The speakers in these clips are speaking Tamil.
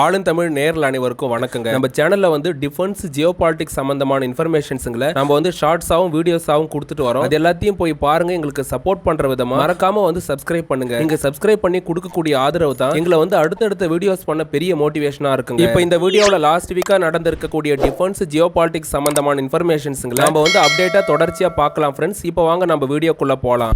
ஆளுந்தமிழ் நேரில் அனைவருக்கும் வணக்கங்க. நம்ம சேனல்ல வந்து டிஃபென்ஸ் ஜியோ பாலிடிக்ஸ் சம்பந்தமான இன்ஃபர்மேஷன்ஸுங்களை நம்ம வந்து ஷார்ட்ஸாவும் வீடியோஸாவும் கொடுத்துட்டு வரோம். அது எல்லாத்தையும் போய் பாருங்க எங்களுக்கு சப்போர்ட் பண்ற விதமா. மறக்காம வந்து சப்ஸ்கிரைப் பண்ணுங்க. நீங்க சப்ஸ்கிரைப் பண்ணி கொடுக்கக்கூடிய ஆதரவு தான் எங்களை வந்து அடுத்தடுத்த வீடியோஸ் பண்ண பெரிய மோட்டிவேஷனா இருக்குங்க. இப்போ இந்த வீடியோல லாஸ்ட் வீக்கா நடந்திருக்கக்கூடிய டிஃபென்ஸ் ஜியோ பாலிடிக்ஸ் சம்பந்தமான இன்ஃபர்மேஷன்ஸுங்களை நம்ம வந்து அப்டேட்டா தொடர்ச்சியா பார்க்கலாம் ஃப்ரெண்ட்ஸ் இப்போ வாங்க நம்ம வீடியோக்குள்ள போகலாம்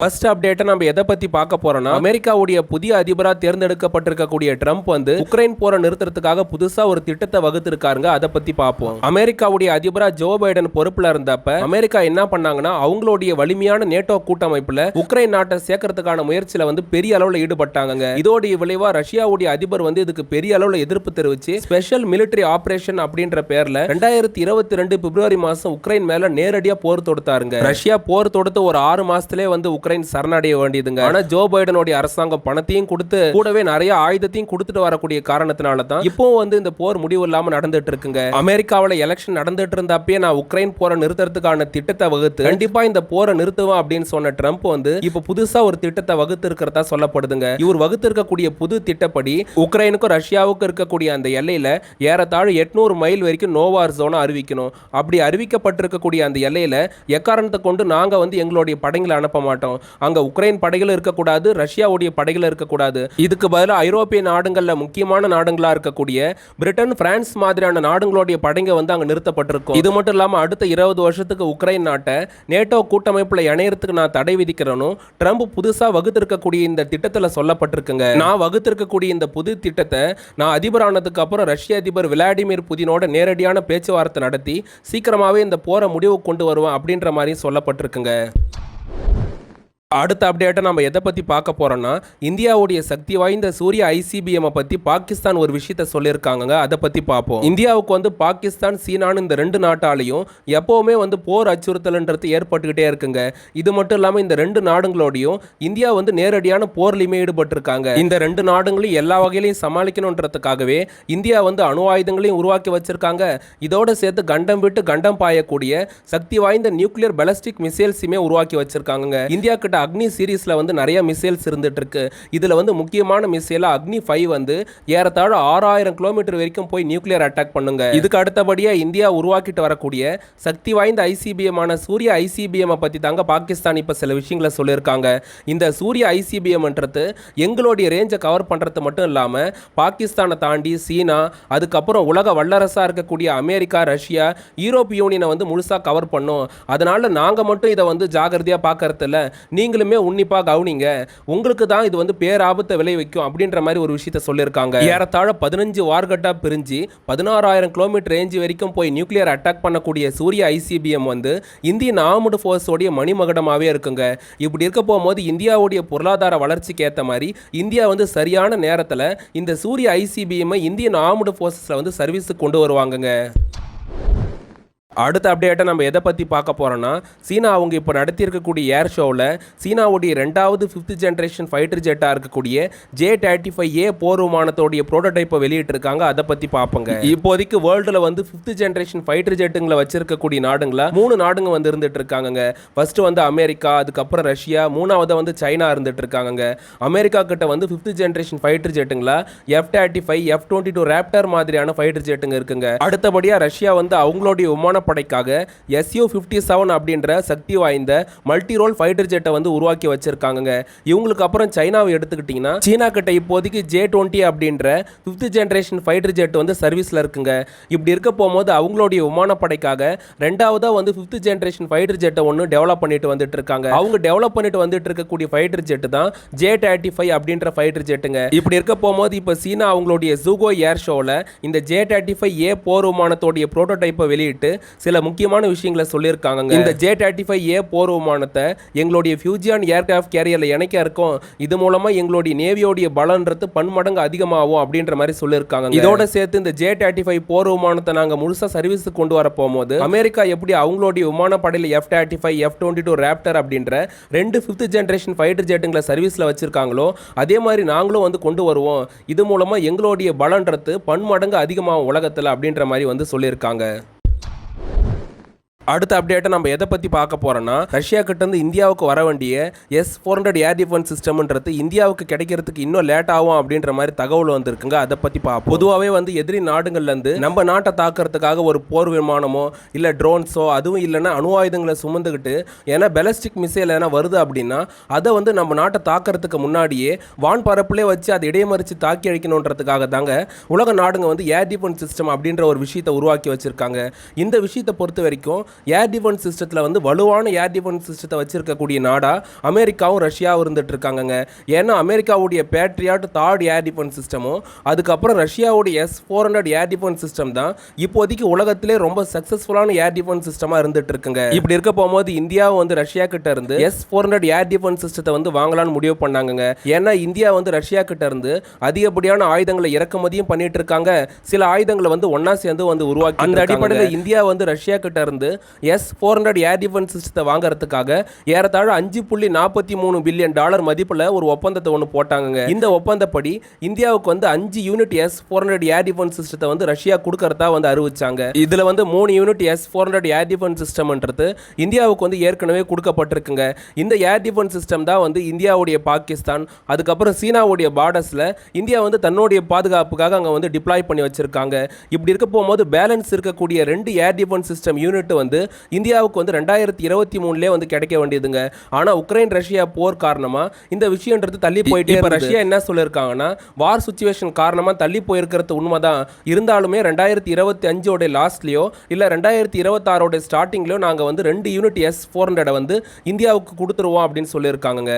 ஃபர்ஸ்ட் அப்டேட்டை நம்ம எதை பத்தி பார்க்க போறோம்னா அமெரிக்காவுடைய புதிய அதிபரா தேர்ந்தெடுக்கப்பட்டிருக்கக்கூடிய ட்ரம்ப் வந்து உக்ரைன் போரை நிறுத்துறதுக்காக புதுசா ஒரு திட்டத்தை வகுத்திருக்காருங்க. அதை பத்தி பார்ப்போம். அமெரிக்காவுடைய அதிபரா ஜோ பைடன் பொறுப்புல இருந்தப்ப அமெரிக்கா என்ன பண்ணாங்கன்னா அவங்களுடைய வலிமையான நேட்டோ கூட்டமைப்புல உக்ரைன் நாட்டை சேர்க்கறதுக்கான முயற்சியில வந்து பெரிய அளவுல ஈடுபட்டாங்க இதோடைய விளைவா ரஷ்யாவுடைய அதிபர் வந்து இதுக்கு பெரிய அளவுல எதிர்ப்பு தெரிவிச்சு ஸ்பெஷல் மிலிட்டரி ஆபரேஷன் அப்படின்ற பேர்ல ரெண்டாயிரத்தி இருபத்தி ரெண்டு பிப்ரவரி மாசம் உக்ரைன் மேல நேரடியா போர் தொடுத்தாருங்க. ரஷ்யா போர் தொடுத்து ஒரு ஆறு மாசத்திலே வந்து உக்ரைன் சரணடைய வேண்டியதுங்க. ஆனா ஜோ பைடனுடைய அரசாங்கம் பணத்தையும் கொடுத்து கூடவே நிறைய ஆயுதத்தையும் கொடுத்துட்டு வரக்கூடிய காரணத்தினால தான் இப்போ வந்து இந்த போர் முடிவு இல்லாம நடந்துட்டு இருக்குங்க. அமெரிக்காவில எலெக்ஷன் நடந்துட்டு இருந்தப்பயே நான் உக்ரைன் போரை நிறுத்துறதுக்கான திட்டத்தை வகுத்து கண்டிப்பா இந்த போரை நிறுத்துவேன் அப்படின்னு சொன்ன ட்ரம்ப் வந்து இப்ப புதுசா ஒரு திட்டத்தை வகுத்து இருக்கிறதா சொல்லப்படுதுங்க. இவர் வகுத்து இருக்கக்கூடிய புது திட்டப்படி உக்ரைனுக்கும் ரஷ்யாவுக்கும் இருக்கக்கூடிய அந்த எல்லையில ஏறத்தாழ எட்நூறு மைல் வரைக்கும் நோவார் ஜோனை அறிவிக்கணும். அப்படி அறிவிக்கப்பட்டிருக்கக்கூடிய அந்த எல்லையில எக்காரணத்தை கொண்டு நாங்க வந்து எங்களுடைய படைகளை அனுப்ப மாட்டோம்? அங்க உக்ரைன் படைகள் இருக்கக்கூடாது ரஷ்யாவுடைய படைகள் இருக்கக்கூடாது. இதுக்கு பதிலாக ஐரோப்பிய நாடுகளில் முக்கியமான நாடுகளாக இருக்கக்கூடிய பிரிட்டன் பிரான்ஸ் மாதிரியான நாடுகளுடைய படைங்க வந்து அங்கே நிறுத்தப்பட்டிருக்கும். இது மட்டும் இல்லாமல் அடுத்த இருபது வருஷத்துக்கு உக்ரைன் நாட்டை நேட்டோ கூட்டமைப்பில் இணையறதுக்கு நான் தடை விதிக்கிறனும் ட்ரம்ப் புதுசாக வகுத்திருக்கக்கூடிய இந்த திட்டத்தில் சொல்லப்பட்டிருக்குங்க. நான் வகுத்திருக்கக்கூடிய இந்த புது திட்டத்தை நான் அதிபரானதுக்கு அப்புறம் ரஷ்ய அதிபர் விளாடிமிர் புதினோட நேரடியான பேச்சுவார்த்தை நடத்தி சீக்கிரமாகவே இந்த போரை முடிவு கொண்டு வருவேன் அப்படின்ற மாதிரி சொல்லப்பட்டிருக்குங்க. அடுத்த அப்டேட்டை நம்ம எதை பற்றி பார்க்க போகிறோம்னா இந்தியாவுடைய சக்தி வாய்ந்த சூரிய ஐசிபிஎம்மை பற்றி பாகிஸ்தான் ஒரு விஷயத்த சொல்லியிருக்காங்க அதை பற்றி பார்ப்போம். இந்தியாவுக்கு வந்து பாகிஸ்தான் சீனான்னு இந்த ரெண்டு நாட்டாலையும் எப்போவுமே வந்து போர் அச்சுறுத்தல்ன்றது ஏற்பட்டுக்கிட்டே இருக்குங்க. இது மட்டும் இல்லாமல் இந்த ரெண்டு நாடுகளோடையும் இந்தியா வந்து நேரடியான போர்லையுமே ஈடுபட்டிருக்காங்க. இந்த ரெண்டு நாடுகளையும் எல்லா வகையிலையும் சமாளிக்கணுன்றதுக்காகவே இந்தியா வந்து அணு ஆயுதங்களையும் உருவாக்கி வச்சிருக்காங்க. இதோட சேர்த்து கண்டம் விட்டு கண்டம் பாயக்கூடிய சக்தி வாய்ந்த நியூக்ளியர் பெலஸ்டிக் மிசைல்ஸுமே உருவாக்கி வச்சிருக்காங்க இந்தியா கிட்ட அக்னி சீரீஸில் வந்து நிறைய மிசைல்ஸ் இருந்துட்டு இருக்கு இதுல வந்து முக்கியமான மிசைலாக அக்னி ஃபைவ் வந்து ஏறத்தாழ ஆறாயிரம் கிலோமீட்டர் வரைக்கும் போய் நியூக்ளியர் அட்டாக் பண்ணுங்க. இதுக்கு அடுத்தபடியாக இந்தியா உருவாக்கிட்டு வரக்கூடிய சக்தி வாய்ந்த ஐசிபிஎம் ஆன சூரிய ஐசிபிஎம்மை பத்தி தாங்க பாகிஸ்தான் இப்ப சில விஷயங்களை சொல்லியிருக்காங்க. இந்த சூரிய ஐசிபிஎம்ன்றது எங்களுடைய ரேஞ்சை கவர் பண்றது மட்டும் இல்லாமல் பாகிஸ்தானை தாண்டி சீனா அதுக்கப்புறம் உலக வல்லரசா இருக்கக்கூடிய அமெரிக்கா ரஷ்யா யூரோப் யூனியனை வந்து முழுசா கவர் பண்ணும். அதனால நாங்க மட்டும் இதை வந்து ஜாகிரதையாக பார்க்கறதில்ல இல்ல நீங்களுமே உன்னிப்பாக கவனிங்க. உங்களுக்கு தான் இது வந்து பேராபத்தை விளைவிக்கும் அப்படின்ற மாதிரி ஒரு விஷயத்த சொல்லியிருக்காங்க. ஏறத்தாழ பதினஞ்சு வார்கட்டாக பிரிஞ்சு பதினாறாயிரம் கிலோமீட்டர் ரேஞ்ச் வரைக்கும் போய் நியூக்ளியர் அட்டாக் பண்ணக்கூடிய சூரிய ஐசிபிஎம் வந்து இந்தியன் ஆர்முடு ஃபோர்ஸோடைய மணிமகடமாகவே இருக்குங்க. இப்படி இருக்க போகும்போது இந்தியாவுடைய பொருளாதார வளர்ச்சிக்கு ஏற்ற மாதிரி இந்தியா வந்து சரியான நேரத்தில் இந்த சூரிய ஐசிபிஎம்மை இந்தியன் ஆர்முடு ஃபோர்ஸஸில் வந்து சர்வீஸுக்கு கொண்டு வருவாங்கங்க. அடுத்த அப்டேட்டை நம்ம எதை பற்றி பார்க்க போகிறோன்னா சீனா அவங்க இப்போ நடத்தியிருக்கக்கூடிய ஏர் ஷோவில் சீனாவுடைய ரெண்டாவது ஃபிஃப்த் ஜென்ரேஷன் ஃபைட்டர் ஜெட்டாக இருக்கக்கூடிய ஜே தேர்ட்டி ஃபைவ் ஏ போர் விமானத்தோடைய ப்ரோட்டோடைப்பை வெளியிட்டிருக்காங்க. அதை பற்றி பார்ப்போங்க. இப்போதைக்கு வேர்ல்டில் வந்து ஃபிஃப்த் ஜென்ரேஷன் ஃபைட்டர் ஜெட்டுங்களை வச்சிருக்கக்கூடிய நாடுங்களா மூணு நாடுங்க வந்து இருந்துட்டு இருக்காங்கங்க ஃபர்ஸ்ட் வந்து அமெரிக்கா அதுக்கப்புறம் ரஷ்யா மூணாவது வந்து சைனா இருந்துட்டு இருக்காங்கங்க அமெரிக்கா கிட்ட வந்து fifth generation fighter ஜெட்டுங்களா F thirty five F twenty two Raptor மாதிரியான ஃபைட்டர் ஜெட்டுங்க இருக்குங்க. அடுத்தபடியாக ரஷ்யா வந்து அவங்களுடைய விமானப்படைக்காக எஸ்யூ ஃபிஃப்டி செவன் அப்படின்ற சக்தி வாய்ந்த மல்டி ரோல் ஃபைட்டர் ஜெட்டை வந்து உருவாக்கி வச்சிருக்காங்க இவங்களுக்கு அப்புறம் சைனாவை எடுத்துக்கிட்டிங்கன்னா சீனா கிட்ட இப்போதைக்கு ஜே டுவெண்ட்டி அப்படின்ற ஃபிஃப்த் ஜென்ரேஷன் ஃபைட்டர் ஜெட் வந்து சர்வீஸில் இருக்குங்க. இப்படி இருக்க போகும்போது அவங்களுடைய விமானப்படைக்காக ரெண்டாவதாக வந்து ஃபிஃப்த் ஜென்ரேஷன் ஃபைட்டர் ஜெட்டை ஒன்று டெவலப் பண்ணிட்டு வந்துட்டு இருக்காங்க. அவங்க டெவலப் பண்ணிட்டு வந்துட்டு இருக்கக்கூடிய ஃபைட்டர் ஜெட் தான் ஜே தேர்ட்டி ஃபைவ் அப்படின்ற ஃபைட்டர் ஜெட்டுங்க இப்படி இருக்க போகும்போது இப்போ சீனா அவங்களுடைய ஜூகோ ஏர் ஷோவில் இந்த ஜே தேர்ட்டி ஃபைவ் ஏ போர் விமானத்தோடைய ப்ரோட்டோடைப்பை வெளியிட்டு சில முக்கியமான விஷயங்களை சொல்லியிருக்காங்க இந்த ஜே தேர்ட்டி ஃபைவ் ஏ போர் விமானத்தை எங்களுடைய ஃபியூஜியான் ஏர்கிராஃப்ட் கேரியரில் இணைக்க இருக்கோம். இது மூலமா எங்களுடைய நேவியோடைய பலன்றது பன்மடங்கு அதிகமாகும் அப்படின்ற மாதிரி சொல்லியிருக்காங்க இதோட சேர்த்து இந்த ஜே தேர்ட்டி ஃபைவ் போர் விமானத்தை நாங்கள் முழுசா சர்வீஸுக்கு கொண்டு வர போகும்போது அமெரிக்கா எப்படி அவங்களுடைய விமானப்படையில் F thirty five F twenty two raptor அப்படின்ற ரெண்டு ஃபிஃப்த் ஜென்ரேஷன் ஃபைட்டர் ஜெட்டுங்களை சர்வீஸில் வச்சிருக்காங்களோ அதே மாதிரி நாங்களும் வந்து கொண்டு வருவோம். இது மூலமா எங்களுடைய பலன்றது பன்மடங்கு அதிகமாகும் உலகத்தில் அப்படின்ற மாதிரி வந்து சொல்லியிருக்காங்க. அடுத்த அப்டேட்டை நம்ம எதை பற்றி பார்க்க போகிறோன்னா ரஷ்யா கிட்டேருந்து இந்தியாவுக்கு வர வேண்டிய S four hundred air defence சிஸ்டம்ன்றது இந்தியாவுக்கு கிடைக்கிறதுக்கு இன்னும் லேட் ஆகும் அப்படின்ற மாதிரி தகவல் வந்திருக்குங்க. அதை பற்றி பார்ப்போம். பொதுவாகவே வந்து எதிரி நாடுகள்லேருந்து நம்ம நாட்டை தாக்குறதுக்காக ஒரு போர் விமானமோ இல்லை ட்ரோன்ஸோ அதுவும் இல்லைன்னா அணு ஆயுதங்களை சுமந்துக்கிட்டு ஏன்னா பெலஸ்டிக் மிசைல் ஏன்னா வருது அப்படின்னா அதை வந்து நம்ம நாட்டை தாக்குறதுக்கு முன்னாடியே வான் பரப்புலே வச்சு அதை இடைமறித்து தாக்கி அழிக்கணுன்றதுக்காக தாங்க உலக நாடுங்க வந்து ஏர் டிஃபென்ஸ் சிஸ்டம் அப்படின்ற ஒரு விஷயத்தை உருவாக்கி வச்சுருக்காங்க. இந்த விஷயத்தை பொறுத்த வரைக்கும் ஏர் டிஃபென்ஸ் சிஸ்டத்தில் வந்து வலுவான ஏர் டிஃபென்ஸ் சிஸ்டத்தை வச்சிருக்கக்கூடிய நாடாக அமெரிக்காவும் ரஷ்யாவும் இருந்துட்டு இருக்காங்கங்க ஏன்னா அமெரிக்காவுடைய பேட்ரியாட் தார்ட் ஏர் டிஃபென்ஸ் சிஸ்டமும் அதுக்கப்புறம் ரஷ்யாவுடைய S four hundred air defence system தான் இப்போதைக்கு உலகத்திலே ரொம்ப சக்ஸஸ்ஃபுல்லான ஏர் டிஃபென்ஸ் சிஸ்டமாக இருந்துட்டு இருக்குங்க இப்படி இருக்க போகும்போது இந்தியாவும் வந்து ரஷ்யா கிட்ட இருந்து S four hundred air defence சிஸ்டத்தை வந்து வாங்கலாம்னு முடிவு பண்ணாங்கங்க. ஏன்னா இந்தியா வந்து ரஷ்யா கிட்ட இருந்து அதிகப்படியான ஆயுதங்களை இறக்குமதியும் பண்ணிட்டு இருக்காங்க சில ஆயுதங்களை வந்து ஒன்னா சேர்ந்து வந்து உருவாக்கி அந்த அடிப்படையில் இந்தியா வந்து ரஷ்யா கிட்ட இருந்து S four hundred air defence சிஸ்டத்தை வாங்குறதுக்காக ஏறத்தாழ அஞ்சு புள்ளி நாற்பத்தி மூணு பில்லியன் டாலர் மதிப்பில் ஒரு ஒப்பந்தத்தை ஒன்று போட்டாங்க இந்த ஒப்பந்தப்படி இந்தியாவுக்கு வந்து அஞ்சு unit S four hundred air defence சிஸ்டத்தை வந்து ரஷ்யா கொடுக்கறதா வந்து அறிவிச்சாங்க. இதில் வந்து மூணு unit S four hundred air defence சிஸ்டம்ன்றது இந்தியாவுக்கு வந்து ஏற்கனவே கொடுக்கப்பட்டிருக்குங்க. இந்த ஏர் டிஃபென்ஸ் சிஸ்டம் தான் வந்து இந்தியாவுடைய பாகிஸ்தான் அதுக்கப்புறம் சீனாவுடைய பார்டர்ஸில் இந்தியா வந்து தன்னுடைய பாதுகாப்புக்காக அங்கே வந்து டிப்ளாய் பண்ணி வச்சிருக்காங்க. இப்படி இருக்க போகும்போது பேலன்ஸ் இருக்கக்கூடிய ரெண்டு ஏர் டிஃபென்ஸ் சிஸ்டம் யூனிட் வந்து இந்தியாவுக்கு வந்து ரெண்டாயிரத்தி இருபத்தி மூணுலேயே வந்து கிடைக்க வேண்டியதுங்க. ஆனால் உக்ரைன் ரஷ்யா போர் காரணமாக இந்த விஷயன்றது தள்ளி போயிட்டே இப்போ ரஷ்யா என்ன சொல்லியிருக்காங்கன்னா வார் சுச்சுவேஷன் காரணமாக தள்ளி போயிருக்கிறது உண்மைதான். இருந்தாலுமே ரெண்டாயிரத்தி இருபத்தி அஞ்சோட லாஸ்ட்லேயோ இல்லை ரெண்டாயிரத்தி இருபத்தாறோட ஸ்டார்டிங்லேயோ நாங்கள் வந்து ரெண்டு யூனிட் எஸ் ஃபோர் ஹண்ட்ரடை வந்து இந்தியாவுக்கு கொடுத்துருவோம் அப்படின்னு சொல்லியிருக்காங்கங்க.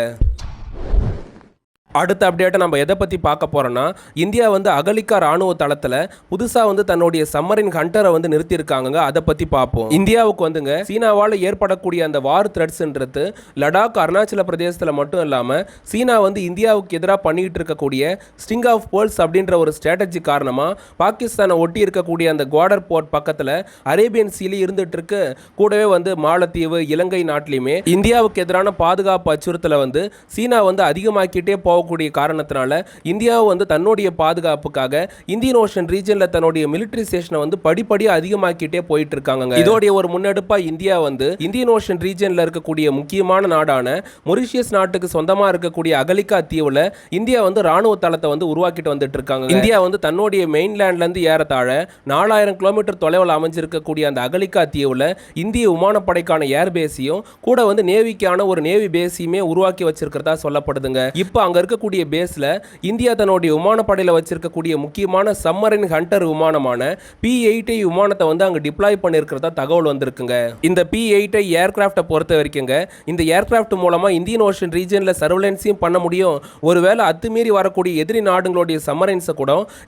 அடுத்த அப்டேட்டை நம்ம எதை பற்றி பார்க்க போகிறோன்னா இந்தியா வந்து அகலிக்கா ராணுவ தளத்தில் புதுசாக வந்து தன்னுடைய சம்மரின் ஹண்டரை வந்து நிறுத்தியிருக்காங்க அதை பற்றி பார்ப்போம். இந்தியாவுக்கு வந்துங்க சீனாவால் ஏற்படக்கூடிய அந்த வார் த்ரெட்ஸ்ன்றது லடாக் அருணாச்சல பிரதேசத்தில் மட்டும் இல்லாமல் சீனா வந்து இந்தியாவுக்கு எதிராக பண்ணிக்கிட்டு இருக்கக்கூடிய ஸ்டிங் ஆஃப் பேர்ல்ஸ் அப்படின்ற ஒரு ஸ்ட்ராட்டஜி காரணமாக பாகிஸ்தானை ஒட்டி இருக்கக்கூடிய அந்த குவாடர் போர்ட் பக்கத்தில் அரேபியன் சீலி இருந்துட்டு இருக்கு. கூடவே வந்து மாலத்தீவு இலங்கை நாட்டிலையுமே இந்தியாவுக்கு எதிரான பாதுகாப்பு அச்சுறுத்தலை வந்து சீனா வந்து அதிகமாக்கிட்டே போகக்கூடிய காரணத்தினால இந்தியாவை வந்து தன்னுடைய பாதுகாப்புக்காக இந்தியன் ஓஷன் ரீஜனில் தன்னுடைய மிலிட்டரி ஸ்டேஷனை வந்து படிப்படியாக அதிகமாக்கிட்டே போயிட்டு இருக்காங்க இதோடைய ஒரு முன்னெடுப்பாக இந்தியா வந்து இந்தியன் ஓஷன் ரீஜனில் இருக்கக்கூடிய முக்கியமான நாடான மொரிஷியஸ் நாட்டுக்கு சொந்தமாக இருக்கக்கூடிய அகலிகா தீவில் இந்தியா வந்து ராணுவ தளத்தை வந்து உருவாக்கிட்டு வந்துட்டு இருக்காங்க இந்தியா வந்து தன்னுடைய மெயின்லேண்ட்லேருந்து ஏறத்தாழ நாலாயிரம் கிலோமீட்டர் தொலைவில் அமைஞ்சிருக்கக்கூடிய அந்த அகலிகா தீவில் இந்திய விமானப்படைக்கான ஏர் பேஸையும் கூட வந்து நேவிக்கான ஒரு நேவி பேஸையுமே உருவாக்கி வச்சிருக்கிறதா சொல்லப்படுதுங்க. இப்போ அங்கே இருக்கக்கூடிய பேஸில் இந்தியா தன்னுடைய விமானப்படையில் வச்சிருக்கக்கூடிய முக்கியமான சம்மரின் ஹண்டர் விமானமான பி எயிட்டை விமானத்தை வந்து அங்கே டிப்ளாய் பண்ணியிருக்கிறதா தகவல் வந்திருக்குங்க. இந்த பி எயிட்டை ஏர்கிராஃப்டை பொறுத்த வரைக்குங்க இந்த ஏர்கிராஃப்ட் மூலமாக இந்தியன் ஓஷன் ரீஜனில் சர்வலன்ஸையும் பண்ண முடியும். ஒருவேளை அத்துமீறி வரக்கூடிய எதிரி நாடுகளுடைய சம்மரைன்ஸை கூட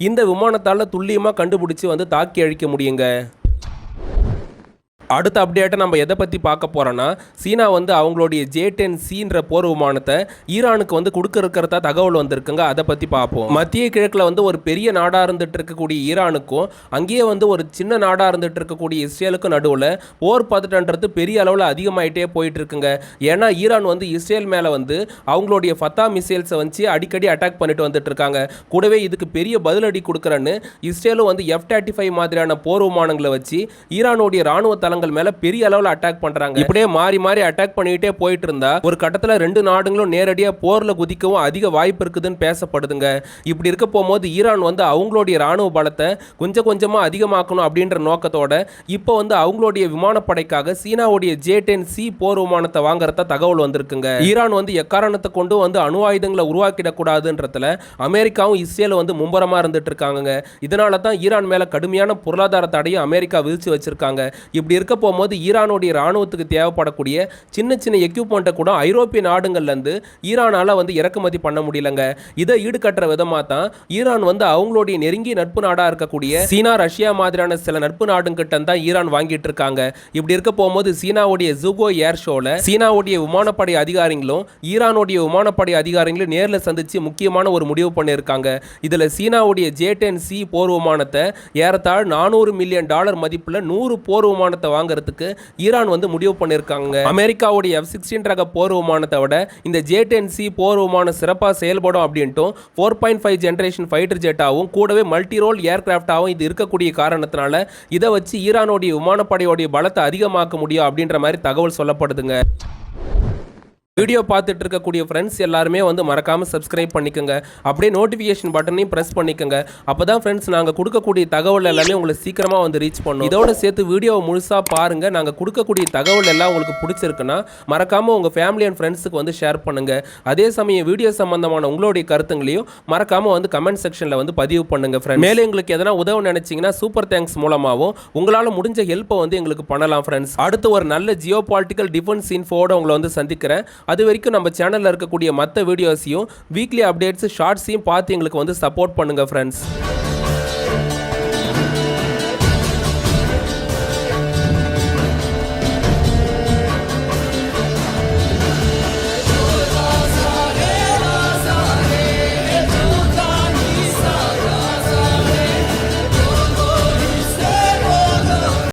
இந்த விமானத்தால் துல்லியமாக கண்டுபிடிச்சி வந்து தாக்கி அழிக்க முடியுங்க. அடுத்த அப்டேட்டை நம்ம எதை பற்றி பார்க்க போகிறோன்னா சீனா வந்து அவங்களுடைய ஜே டென் சின்ற போர் விமானத்தை ஈரானுக்கு வந்து கொடுக்க இருக்கிறதா தகவல் வந்திருக்குங்க. அதை பற்றி பார்ப்போம். மத்திய கிழக்கில் வந்து ஒரு பெரிய நாடாக இருந்துட்டு இருக்கக்கூடிய ஈரானுக்கும் அங்கேயே வந்து ஒரு சின்ன நாடாக இருந்துட்டு இருக்கக்கூடிய இஸ்ரேலுக்கும் நடுவில் போர் பதட்டன்றது பெரிய அளவில் அதிகமாயிட்டே போயிட்டு இருக்குங்க ஏன்னா ஈரான் வந்து இஸ்ரேல் மேலே வந்து அவங்களுடைய ஃபத்தா மிசைல்ஸை வச்சு அடிக்கடி அட்டாக் பண்ணிட்டு வந்துட்டு இருக்காங்க கூடவே இதுக்கு பெரிய பதிலடி கொடுக்குறேன்னு இஸ்ரேலும் வந்து எஃப் தேர்ட்டி ஃபைவ் மாதிரியான போர் விமானங்களை வச்சு ஈரானுடைய ராணுவ தளங்கள் மேல பெரிய அளவில் அட்டாக் பண்றாங்க. இப்படியே மாறி மாறி அட்டாக் பண்ணிட்டே போயிட்டு இருந்தா ஒரு கட்டத்தில் ரெண்டு நாடுகளும் நேரடியா போர்ல குதிக்கவும் அதிக வாய்ப்பு இருக்குதுன்னு பேசப்படுதுங்க. இப்படி இருக்க போகும்போது ஈரான் வந்து அவங்களுடைய ராணுவ பலத்தை கொஞ்சம் கொஞ்சமா அதிகமாக்கணும் அப்படின்ற நோக்கத்தோட இப்போ வந்து அவங்களுடைய விமானப்படைக்காக சீனாவுடைய ஜே டென் சி போர் விமானத்தை வாங்குறத தகவல் வந்திருக்குங்க. ஈரான் வந்து எக்காரணத்தை கொண்டு வந்து அணு ஆயுதங்களை உருவாக்கிடக்கூடாதுன்றதுல அமெரிக்காவும் இஸ்ரேலும் வந்து மும்பரமா இருந்துட்டு இருக்காங்க இதனால தான் ஈரான் மேல கடுமையான பொருளாதார தடையை அமெரிக்கா விதிச்சு வச்சிருக்காங்க. இப்படி இருக்க போகும்போது ஈரானுடைய ராணுவத்துக்கு தேவைப்படக்கூடிய சின்ன சின்ன எக்யூப்மெண்ட்டை கூட ஐரோப்பிய நாடுகள்லேருந்து ஈரானால் வந்து இறக்குமதி பண்ண முடியலங்க. இதை ஈடுகட்டுற விதமாக தான் ஈரான் வந்து அவங்களுடைய நெருங்கிய நட்பு நாடாக இருக்கக்கூடிய சீனா ரஷ்யா மாதிரியான சில நட்பு நாடுங்கிட்ட தான் ஈரான் வாங்கிட்டு இருக்காங்க இப்படி இருக்க போகும்போது சீனாவுடைய ஜூகோ ஏர் ஷோவில் சீனாவுடைய விமானப்படை அதிகாரிகளும் ஈரானுடைய விமானப்படை அதிகாரிகளும் நேரில் சந்தித்து முக்கியமான ஒரு முடிவு பண்ணியிருக்காங்க இதில் சீனாவுடைய ஜே டென் சி போர் விமானத்தை ஏறத்தாழ் நானூறு மில்லியன் டாலர் மதிப்பில் நூறு போர் விமானத்தை வாங்குறதுக்கு ஈரான் வந்து முடிவு பண்ணியிருக்காங்க அமெரிக்காவுடைய எஃப் சிக்ஸ்டீன் ரக போர் விமானத்தை விட இந்த ஜே டென் சி போர் விமானம் சிறப்பாக செயல்படும் அப்படின்ட்டும் four point five generation fighter ஜெட்டாகவும் கூடவே மல்டி ரோல் ஏர்கிராஃப்டாகவும் இது இருக்கக்கூடிய காரணத்தினால இதை வச்சு ஈரானுடைய விமானப்படையோடைய பலத்தை அதிகமாக்க முடியும் அப்படின்ற மாதிரி தகவல் சொல்லப்படுதுங்க. வீடியோ பார்த்துட்டு இருக்கக்கூடிய ஃப்ரெண்ட்ஸ் எல்லாருமே வந்து மறக்காமல் சப்ஸ்கிரைப் பண்ணிக்கோங்க. அப்படியே நோட்டிஃபிகேஷன் பட்டனையும் ப்ரெஸ் பண்ணிக்கோங்க. அப்போ தான் ஃப்ரெண்ட்ஸ் நாங்கள் கொடுக்கக்கூடிய தகவல் எல்லாமே உங்களுக்கு சீக்கிரமாக வந்து ரீச் பண்ணும். இதோட சேர்த்து வீடியோவை முழுசாக பாருங்கள் நாங்கள் கொடுக்கக்கூடிய தகவல் எல்லாம் உங்களுக்கு பிடிச்சிருக்குன்னா மறக்காமல் உங்கள் ஃபேமிலி அண்ட் ஃப்ரெண்ட்ஸுக்கு வந்து ஷேர் பண்ணுங்கள் அதே சமயம் வீடியோ சம்பந்தமான உங்களுடைய கருத்துங்களையும் மறக்காமல் வந்து கமெண்ட் செக்ஷனில் வந்து பதிவு பண்ணுங்கள் ஃப்ரெண்ட் மேலே எங்களுக்கு எதனா உதவ நினச்சிங்கன்னா சூப்பர் தேங்க்ஸ் மூலமாகவும் உங்களால் முடிஞ்ச ஹெல்ப்பை வந்து எங்களுக்கு பண்ணலாம் ஃப்ரெண்ட்ஸ் அடுத்து ஒரு நல்ல ஜியோ பாலிட்டிக்கல் டிஃபென்ஸ் இன்ஃபோட உங்களை வந்து சந்திக்கிறேன். அது வரைக்கும் நம்ம சேனலில் இருக்கக்கூடிய மற்ற வீடியோஸையும் வீக்லி அப்டேட்ஸ் ஷார்ட்ஸையும் பார்த்து எங்களுக்கு வந்து சப்போர்ட் பண்ணுங்கள் ஃப்ரெண்ட்ஸ்